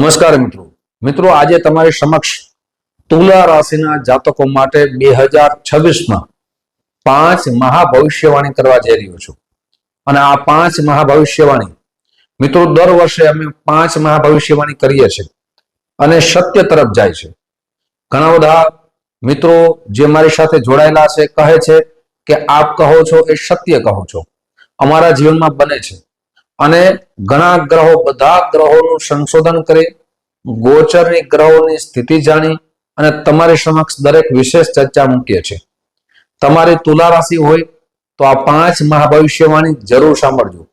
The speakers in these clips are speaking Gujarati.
નમસ્કાર મિત્રો. મિત્રો, આજે તમારી સમક્ષ તુલા રાશિના જાતકો માટે બે હજાર છવ્વીસમાં પાંચ મહાભવિષ્યવાણી કરવા જઈ રહ્યો છું. અને આ પાંચ મહાભવિષ્યવાણી, મિત્રો, દર વર્ષે અમે પાંચ મહાભવિષ્યવાણી કરીએ છીએ. અને સત્ય તરફ જાય છે. ઘણા બધા મિત્રો જે મારી સાથે જોડાયેલા છે, કહે છે કે, આપ કહો છો એ સત્ય કહો છો. અમારા જીવનમાં બને છે. અને ઘણા ગ્રહો, બધા ગ્રહોનું સંશોધન કરી, ગોચરની ગ્રહોની સ્થિતિ જાણી અને તમારી સમક્ષ દરેક વિશેષ ચર્ચા મૂકીએ છીએ. તમારી તુલા રાશિ હોય તો આ પાંચ મહાભવિષ્યવાણી જરૂર સાંભળજો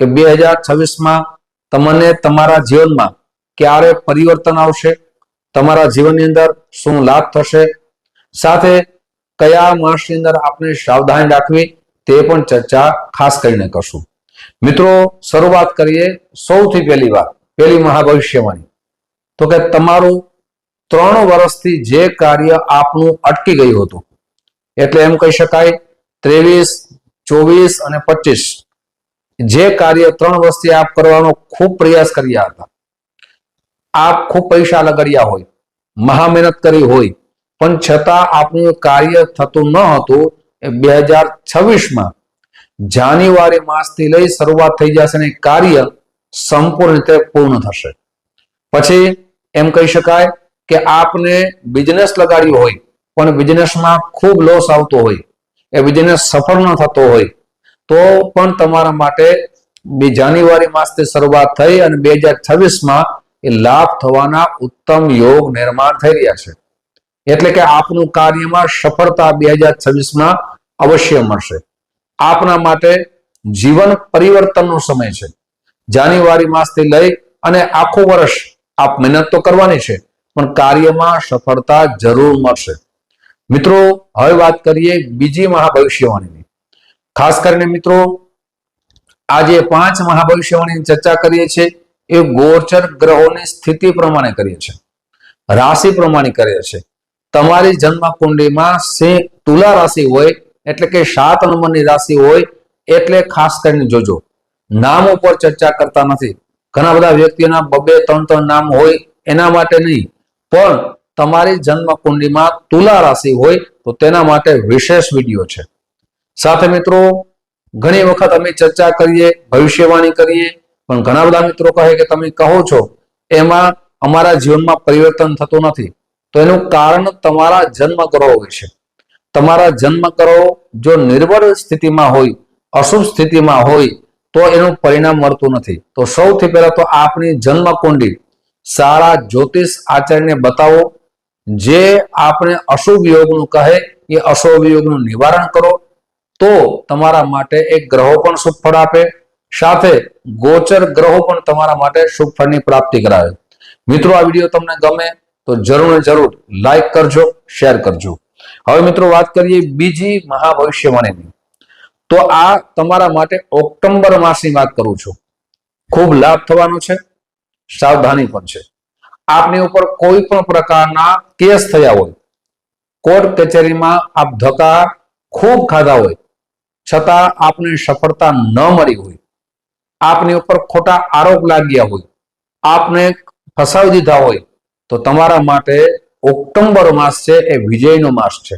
કે બે હજાર છવ્વીસમાં તમને તમારા જીવનમાં ક્યારે પરિવર્તન આવશે, તમારા જીવનની અંદર શું લાભ થશે, સાથે કયા માસની અંદર આપણે સાવધાની રાખવી તે પણ ચર્ચા ખાસ કરીને કરશું. મિત્રો, શરૂઆત કરીએ સૌથી પહેલી વાત, પહેલી મહાભવિષ્યવાણી. તો કે તમારું ત્રણ વર્ષથી જે કાર્ય આપનું અટકી ગયું હતું, એટલે એમ કહી શકાય ત્રેવીસ, ચોવીસ અને પચીસ, જે કાર્ય ત્રણ વર્ષથી આપ કરવાનો ખૂબ પ્રયાસ કર્યા હતા. આપ ખૂબ પૈસા લગાડ્યા હોય મહા મહેનત કરી હોય, પણ છતાં આપનું કાર્ય થતું ન હતું એ બે હજાર છવ્વીસમાં જાન્યુઆરી માસથી લઈ શરૂઆત થઈ જશે અને કાર્ય સંપૂર્ણ રીતે પૂર્ણ થશે. પછી એમ કહી શકાય કે આપને બિઝનેસ લગાડ્યો હોય, પણ બિઝનેસમાં ખૂબ લોસ આવતો હોય, એ બિઝનેસ સફળ ન થતો હોય, તો પણ તમારા માટે બે જાન્યુઆરી માસથી શરૂઆત થઈ અને બે હજાર છવ્વીસમાં એ લાભ થવાના ઉત્તમ યોગ નિર્માણ થઈ રહ્યા છે. એટલે કે આપનું કાર્યમાં સફળતા બે હજાર છવ્વીસમાં અવશ્ય મળશે. આપના માટે જીવન પરિવર્તનનો સમય છે. જાન્યુઆરી માસથી લઈ અને આખું વર્ષ આપ મહેનત તો કરવાની છે, પણ કાર્યમાં સફળતા જરૂર મળશે. મિત્રો, હવે વાત કરીએ બીજી મહાભવિષ્યવાણીની. ખાસ કરીને મિત્રો, આજે પાંચ મહાભવિષ્યવાણીની ચર્ચા કરીએ છીએ, એ ગોચર ગ્રહોની સ્થિતિ પ્રમાણે કરીએ છીએ. રાશિ પ્રમાણે કરીએ છીએ. તમારી જન્મ કુંડલીમાં સિંહ તુલા રાશિ હોય એટલે કે સાત નંબરની રાશિ હોય, એટલે ખાસ કરીને જોજો. નામ ઉપર ચર્ચા કરતા નથી. ઘણા બધા વ્યક્તિઓના બબે ત્રણ ત્રણ નામ હોય, એના માટે નહીં. પણ તમારી જન્મ કુંડલીમાં તુલા રાશિ હોય, તો તેના માટે વિશેષ વીડિયો છે. સાથે મિત્રો, ઘણી વખત અમે ચર્ચા કરીએ, ભવિષ્યવાણી કરીએ, પણ ઘણા બધા મિત્રો કહે કે તમે કહો છો, એમાં અમારા જીવનમાં પરિવર્તન થતું નથી. તો એનું કારણ તમારા જન્મ ગ્રહો હોય છે. તમારા જન્મ કરો, જો નિર્બળ સ્થિતિમાં હોય, અશુભ સ્થિતિમાં હોય, તો એનું પરિણામ મળતું નથી. તો સૌથી પહેલા તો આપની જન્મ કુંડી સારા જ્યોતિષ આચાર્યને બતાવો. જે આપણે અશુભ યોગનું કહે, એ અશુભ યોગનું નિવારણ કરો. તો તમારા માટે એક ગ્રહો પણ શુભ આપે. સાથે ગોચર ગ્રહો પણ તમારા માટે શુભ પ્રાપ્તિ કરાવે. મિત્રો, આ વીડિયો તમને ગમે તો જરૂર જરૂર લાઈક કરજો, શેર કરજો. હવે મિત્રો વાત કરીએ બીજી મહાભવિષ્યવાણીની. તો આ તમારા માટે ઓક્ટોબર માસની વાત કરું છું. ખૂબ લાભ થવાનો છે, સાવધાની પણ છે. આપની ઉપર કોઈ પણ પ્રકારના કેસ થયા હોય, કોર્ટ કચેરીમાં આપ ધક્કા ખૂબ ખાધા હોય, છતાં આપને સફળતા ન મળી હોય, આપની ઉપર ખોટા આરોપ લાગ્યા હોય, આપને ફસાવી દીધા હોય, તો તમારા માટે ઓક્ટોબર માસ છે, એ વિજયનો માસ છે.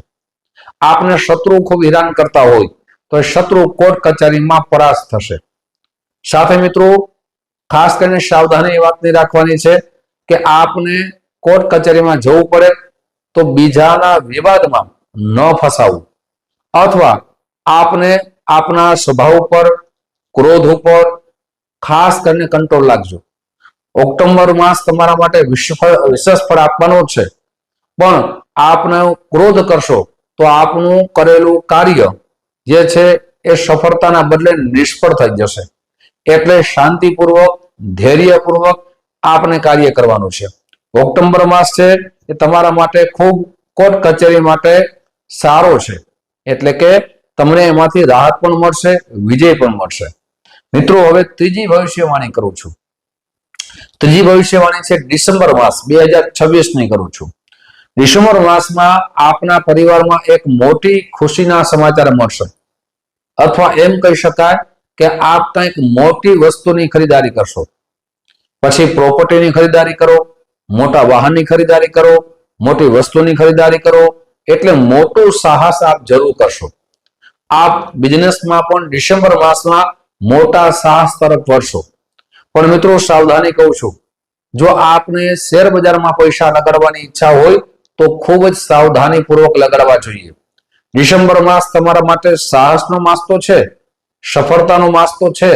આપને શત્રુ ખૂબ હેરાન કરતા હોય, તો શત્રુ કોર્ટ કચેરીમાં પરાસ્ત થશે. સાથે મિત્રો, ખાસ કરીને સાવધાની એ વાતની રાખવાની છે કે આપને કોર્ટ કચેરીમાં જવું પડે, તો બીજાના વિવાદમાં ન ફસાવવું અથવા આપને આપના સ્વભાવ ઉપર, ક્રોધ ઉપર ખાસ કરીને કંટ્રોલ રાખજો. ઓક્ટોબર માસ તમારા માટે વિશેષ ફળ આપવાનો છે. પણ આપને ક્રોધ કરશો તો આપનું કરેલું કાર્ય જે છે એ સફળતાના બદલે નિષ્ફળ થઈ જશે. એટલે શાંતિપૂર્વક, ધૈર્યપૂર્વક આપને કાર્ય કરવાનું છે. ઓક્ટોબર માસ છે એ તમારા માટે ખૂબ કોર્ટ કચેરી માટે સારો છે. એટલે કે તમને એમાંથી રાહત પણ મળશે, વિજય પણ મળશે. મિત્રો, હવે ત્રીજી ભવિષ્યવાણી કરું છું. ત્રીજી ભવિષ્યવાણી છે ડિસેમ્બર માસ, બે હજાર છવ્વીસની કરું છું. ડિસેમ્બર માસમાં આપના પરિવારમાં એક મોટી ખુશીના સમાચાર મળશે. અથવા એમ કહી શકાય કે આપ કંઈક મોટી વસ્તુની ખરીદારી કરશો. પછી પ્રોપર્ટીની ખરીદારી કરો, મોટા વાહનની ખરીદારી કરો, મોટી વસ્તુની ખરીદારી કરો, એટલે મોટું સાહસ આપ જરૂર કરશો. આપ બિઝનેસમાં પણ ડિસેમ્બર માસમાં મોટા સાહસ તરફ વળશો. પણ મિત્રો, સાવધાની કહું છું. જો આપને શેર બજારમાં પૈસા લગાડવાની ઈચ્છા હોય તો ખૂબ જ સાવધાનીપૂર્વક લગાડવા જોઈએ. ડિસેમ્બર માસ તમારા માટે સાહસનો માસ તો છે, સફળતાનો માસ તો છે,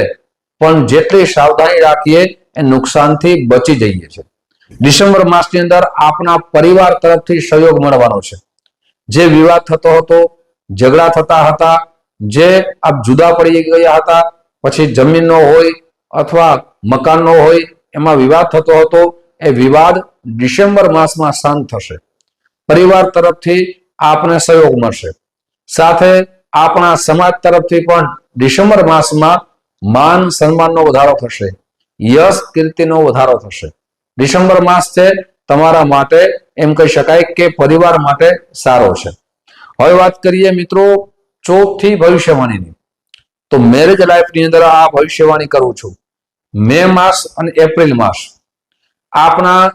પણ જેટલી સાવધાની રાખીએ એ નુકસાનથી બચી જઈએ છે ડિસેમ્બર માસની અંદર આપના પરિવાર તરફથી સહયોગ મળવાનો છે. જે વિવાદ થતો હતો, ઝઘડા થતા હતા, જે આપ જુદા પડી ગયા હતા, પછી જમીનનો હોય અથવા મકાનનો હોય, એમાં વિવાદ થતો હતો, એ વિવાદ ડિસેમ્બર માસમાં શાંત થશે. પરિવાર તરફથી આપને સહયોગ મળશે. સાથે આપણા સમાજ તરફથી પણ ડિસેમ્બર માસમાં માન સન્માનનો વધારો થશે. યશ કીર્તિનો વધારો થશે. ડિસેમ્બર માસ છે તમારા માટે એમ કહી શકાય કે પરિવાર માટે સારો છે. હવે વાત કરીએ મિત્રો ચોથી ભવિષ્યવાણીની. તો મેરેજ લાઈફની અંદર આ ભવિષ્યવાણી કરું છું. મે માસ અને એપ્રિલ માસ. આપના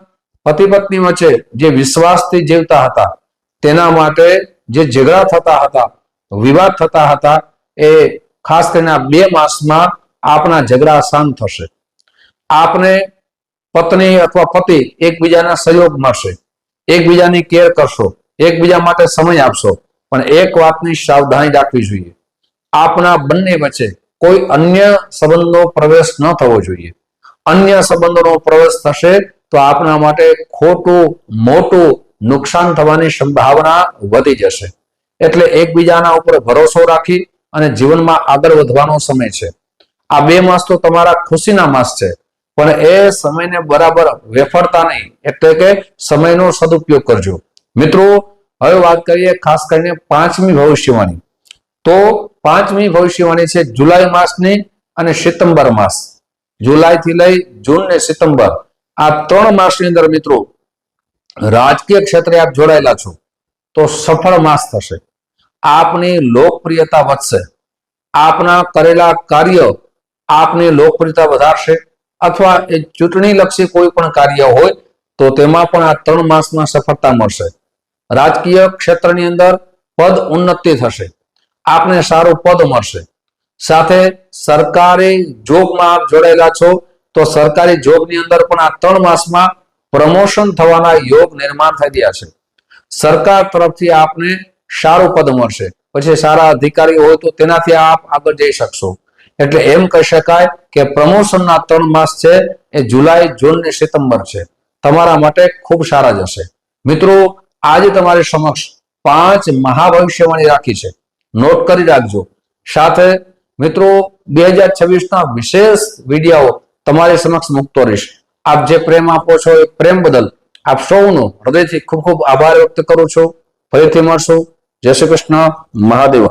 પતિ પત્ની વચ્ચે જે વિશ્વાસથી જીવતા હતા, તેના માટે જે ઝઘડા થતા હતા, વિવાદ થતા હતા, એ ખાસ કરીને બે માસમાં આપના ઝઘડા શાંત થશે. આપને પત્ની અથવા પતિ એકબીજાના સહયોગ મળશે. એકબીજાની કેર કરશો, એકબીજા માટે સમય આપશો, પણ એક વાતની સાવધાની રાખવી જોઈએ. આપના બંને વચ્ચે કોઈ અન્ય સંબંધનો પ્રવેશ ન થવો જોઈએ. અન્ય સંબંધોનો પ્રવેશ થશે તો આપના માટે ખોટું, મોટું નુકસાન થવાની સંભાવના વધી જશે. એટલે એકબીજાના ઉપર ભરોસો રાખી અને જીવનમાં આગળ વધવાનો સમય છે. આ બે માસ તો તમારા ખુશીના માસ છે. પણ એ સમયને બરાબર વેફળતા નહીં. એટલે કે સમયનો સદુપયોગ કરજો. મિત્રો, હવે વાત કરીએ ખાસ કરીને પાંચમી ભવિષ્યવાણી. તો પાંચમી ભવિષ્યવાણી છે જુલાઈ માસની અને સિતંબર માસ. જુલાઈ થી લઈ જૂન ને સપ્ટેમ્બર આ ત્રણ માસની અંદર મિત્રો, રાજકીય ક્ષેત્રે આપ જોડાયેલા છો, તો સફળ માસ થશે. આપની લોકપ્રિયતા વધશે. આપના કરેલા કાર્ય આપની લોકપ્રિયતા વધારશે. અથવા એ ચૂંટણી લક્ષી કોઈ પણ કાર્ય હોય, તો તેમાં પણ આ ત્રણ માસમાં સફળતા મળશે. રાજકીય ક્ષેત્રની અંદર પદ ઉન્નતિ થશે. આપને સારું પદ મળશે. સાથે સરકારી જોબમાં આપ જોડાયેલા છો તો સરકારી જોબની અંદર પણ આ ત્રણ માસમાં પ્રમોશન થવાના યોગ નિર્માણ થઈ ગયા છે. સરકાર તરફથી આપને સારું પદ મળશે. પછી સારા અધિકારી હોય તો તેનાથી આપ આગળ જઈ શકશો. એટલે એમ કહી શકાય કે પ્રમોશનના ત્રણ માસ છે, એ જુલાઈ, જૂન ને સપ્ટેમ્બર છે. તમારા માટે ખૂબ સારા જશે મિત્રો, આજે તમારી સમક્ષ પાંચ મહાભવિષ્યવાણી રાખી છે. નોટ કરી રાખજો. સાથે મિત્રો, બે હજાર છવ્વીસના વિશેષ વીડિયો તમારી સમક્ષ મૂકતો રહીશ. આપ જે પ્રેમ આપો છો એ પ્રેમ બદલ આપ સૌનો હૃદયથી ખૂબ ખૂબ આભાર વ્યક્ત કરું છું. ફરીથી મળશું. જય શ્રી કૃષ્ણ. મહાદેવ.